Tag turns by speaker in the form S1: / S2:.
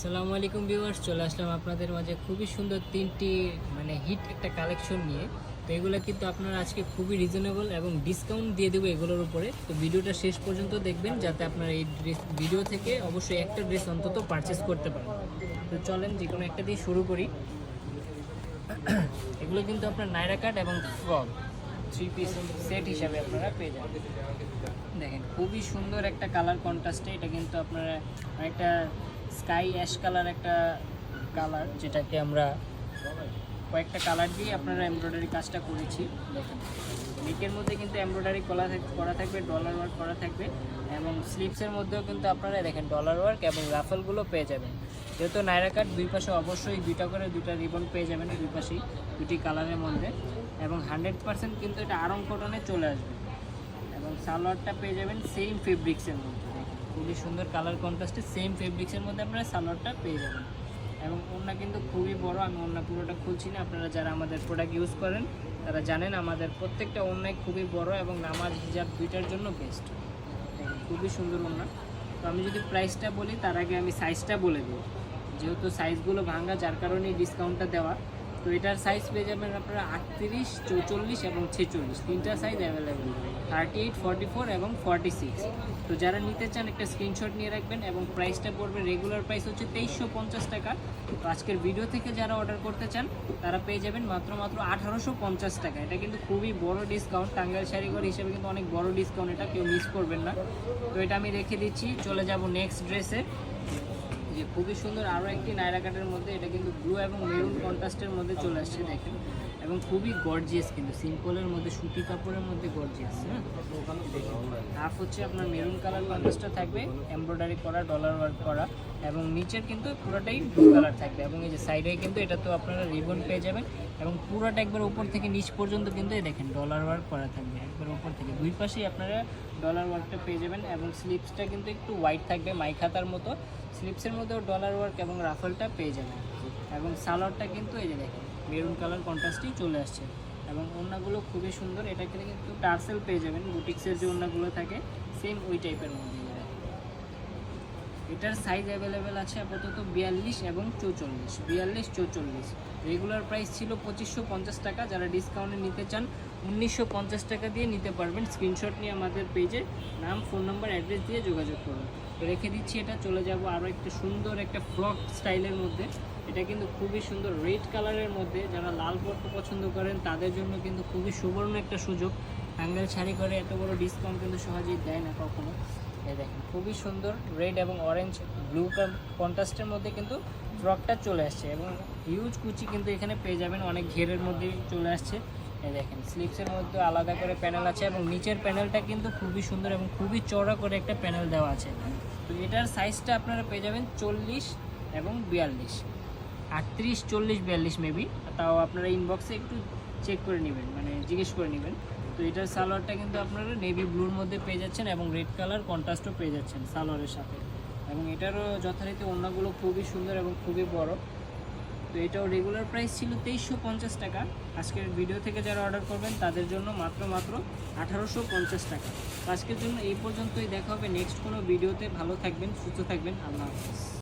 S1: আসসালামু আলাইকুম ভিউয়ার্স, চলে আসলাম আপনাদের মাঝে খুবই সুন্দর তিনটি মানে হিট একটা কালেকশন নিয়ে। তো এগুলো কিন্তু আপনারা আজকে খুবই রিজনেবল এবং ডিসকাউন্ট দিয়ে দেবো এগুলোর উপরে। তো ভিডিওটা শেষ পর্যন্ত দেখবেন যাতে আপনারা এই ড্রেস ভিডিও থেকে অবশ্যই একটা ড্রেস অন্তত পারচেস করতে পারেন। তো চলেন যে কোনো একটা দিয়ে শুরু করি। এগুলো কিন্তু আপনার নাইরা কাট এবং ফ্রক থ্রি পিস সেট হিসাবে আপনারা পেয়ে যাবেন। দেখেন, খুবই সুন্দর একটা কালার কন্ট্রাস্টে এটা কিন্তু আপনারা একটা স্কাই অ্যাশ কালার একটা কালার যেটাকে আমরা কয়েকটা কালার দিয়ে আপনারা এমব্রয়ডারি কাজটা করেছি। নেকের মধ্যে কিন্তু এমব্রয়ডারি করা করা থাকবে ডলার ওয়ার্ক করা থাকবে, এবং স্লিপসের মধ্যেও কিন্তু আপনারা দেখেন ডলার ওয়ার্ক এবং রাফেলগুলো পেয়ে যাবেন। যেহেতু নাইরা কাট দুই পাশে অবশ্যই দুইটা করে, দুইটা রিবন পেয়ে যাবেন দুই পাশেই, দুটি কালারের মধ্যে, এবং হান্ড্রেড পার্সেন্ট কিন্তু এটা আরং কটনে চলে আসবে। এবং সালোয়ারটা পেয়ে যাবেন সেম ফেব্রিক্সের মধ্যে। খুবই সুন্দর কালার কন্ট্রাস্টে সেম ফেব্রিক্সের মধ্যে আপনারা সালোয়ারটা পেয়ে যাবেন। এবং ওড়না কিন্তু খুবই বড়, আমি ওড়না পুরোটা খুলছি না, আপনারা যারা আমাদের প্রোডাক্ট ইউজ করেন, তারা জানেন আমাদের প্রত্যেকটা ওড়নাই খুবই বড় এবং নামাজ হিজাব দুইটার জন্য বেস্ট খুবই সুন্দর ওড়না। তো আমি যদি প্রাইসটা বলি, তার আগে আমি সাইজটা বলে দিই। যেহেতু সাইজগুলো ভাঙা যার কারণে ডিসকাউন্টটা দেওয়া। তো এটার সাইজ পেয়ে যাবেন আপনারা আটত্রিশ, চৌচল্লিশ এবং ছেচল্লিশ। তিনটা size available thirty eight forty four এবং ফর্টি সিক্স তো যারা নিতে চান একটা স্ক্রিনশট নিয়ে রাখবেন এবং প্রাইসটা পড়বে রেগুলার প্রাইস হচ্ছে তেইশশো পঞ্চাশ টাকা। তো আজকের ভিডিও থেকে যারা অর্ডার করতে চান, তারা পেয়ে যাবেন মাত্র মাত্র আঠারোশো পঞ্চাশ টাকা। এটা কিন্তু খুবই বড় ডিসকাউন্ট টাঙ্গাইল শাড়িঘর হিসেবে কিন্তু অনেক বড় ডিসকাউন্ট এটা, কেউ মিস করবেন না। তো এটা আমি রেখে দিচ্ছি। চলে যাব নেক্সট ড্রেসে যে খুবই সুন্দর আরও একটি নায়রা কাটের মধ্যে, এটা কিন্তু ব্লু এবং মেরুন কন্ট্রাস্টের মধ্যে চলে আসছে, দেখেন। এবং খুবই গর্জিয়াস কিন্তু সিম্পলের মধ্যে, সুতি কাপড়ের মধ্যে গর্জিয়াস হ্যাঁ? হাফ হচ্ছে আপনার মেরুন কালার কন্ট্রাস্টটা থাকবে এমব্রয়ডারি করা ডলার ওয়ার্ক করা, এবং নিচের কিন্তু পুরোটাই ব্লু কালার থাকবে। এবং এই যে সাইডে কিন্তু এটা তো আপনারা রিবন পেয়ে যাবেন, এবং পুরোটা একবার উপর থেকে নিচ পর্যন্ত কিন্তু এই দেখেন ডলার ওয়ার্ক করা থাকবে, একবার উপর থেকে। দুই পাশেই আপনারা ডলার ওয়ার্কটা পেয়ে যাবেন এবং স্লিপসটা কিন্তু একটু হোয়াইট থাকবে, মাইখাতার মতো। স্লিপসের মধ্যেও ডলার ওয়ার্ক এবং রাফলটা পেয়ে যাবেন। এবং সালোয়ারটা কিন্তু এই যে দেখেন মেরুন কালার কন্ট্রাস্টেই চলে আসছে। এবং ওনাগুলো খুবই সুন্দর এটা কিন্তু টার্সেল পেয়ে যাবেন। বুটিক্সের যে ওনাগুলো থাকে সেম ওই টাইপের মধ্যে এটার সাইজ অ্যাভেলেবেল আছে আপাতত বিয়াল্লিশ এবং চৌচল্লিশ। বিয়াল্লিশ, চৌচল্লিশ। রেগুলার প্রাইস ছিল পঁচিশশো পঞ্চাশ টাকা। যারা ডিসকাউন্টে নিতে চান, উনিশশো পঞ্চাশ টাকা দিয়ে নিতে পারবেন। স্ক্রিনশট নিয়ে আমাদের পেজে নাম ফোন নাম্বার অ্যাড্রেস দিয়ে যোগাযোগ করুন। তো রেখে দিচ্ছি এটা, চলে যাব আরও একটা সুন্দর একটা ফ্রক স্টাইলের মধ্যে। এটা কিন্তু খুবই সুন্দর রেড কালারের মধ্যে। যারা লাল পড়তে পছন্দ করেন, তাদের জন্য কিন্তু খুবই সুবর্ণ একটা সুযোগ। টাঙ্গাইল শাড়ি করে এত বড় ডিসকাউন্ট কিন্তু সহজেই দেয় না কখনো। এই দেখেন, খুবই সুন্দর রেড এবং অরেঞ্জ ব্লু কন্ট্রাস্টের মধ্যে কিন্তু ফ্রকটা চলে আসছে এবং হিউজ কুচি কিন্তু এখানে পেয়ে যাবেন, অনেক ঘেরের মধ্যে চলে আসছে। এই দেখেন স্লিপসের মধ্যে আলাদা করে প্যানেল আছে এবং নিচের প্যানেলটা কিন্তু খুবই সুন্দর এবং খুবই চড়া করে একটা প্যানেল দেওয়া আছে। তো এটার সাইজটা আপনারা পেয়ে যাবেন চল্লিশ এবং বিয়াল্লিশ। আটত্রিশ, চল্লিশ, বিয়াল্লিশ মেবি তাও আপনারা ইনবক্সে একটু চেক করে নেবেন মানে জিজ্ঞেস করে নেবেন। তো এটার সালোয়ারটা কিন্তু আপনারা নেভি ব্লুর মধ্যে পেয়ে যাচ্ছেন এবং রেড কালার কন্ট্রাস্টও পেয়ে যাচ্ছেন সালোয়ারের সাথে। এবং এটারও যথারীতি ওড়নাগুলো খুবই সুন্দর এবং খুবই বড়। তো এটাও রেগুলার প্রাইস ছিল তেইশশো পঞ্চাশ টাকা। আজকের ভিডিও থেকে যারা অর্ডার করবেন, তাদের জন্য মাত্র মাত্র আঠারোশো পঞ্চাশ টাকা। আজকের জন্য এই পর্যন্তই। দেখা হবে নেক্সট কোনো ভিডিওতে ভালো থাকবেন, সুস্থ থাকবেন। আল্লাহ হাফিজ।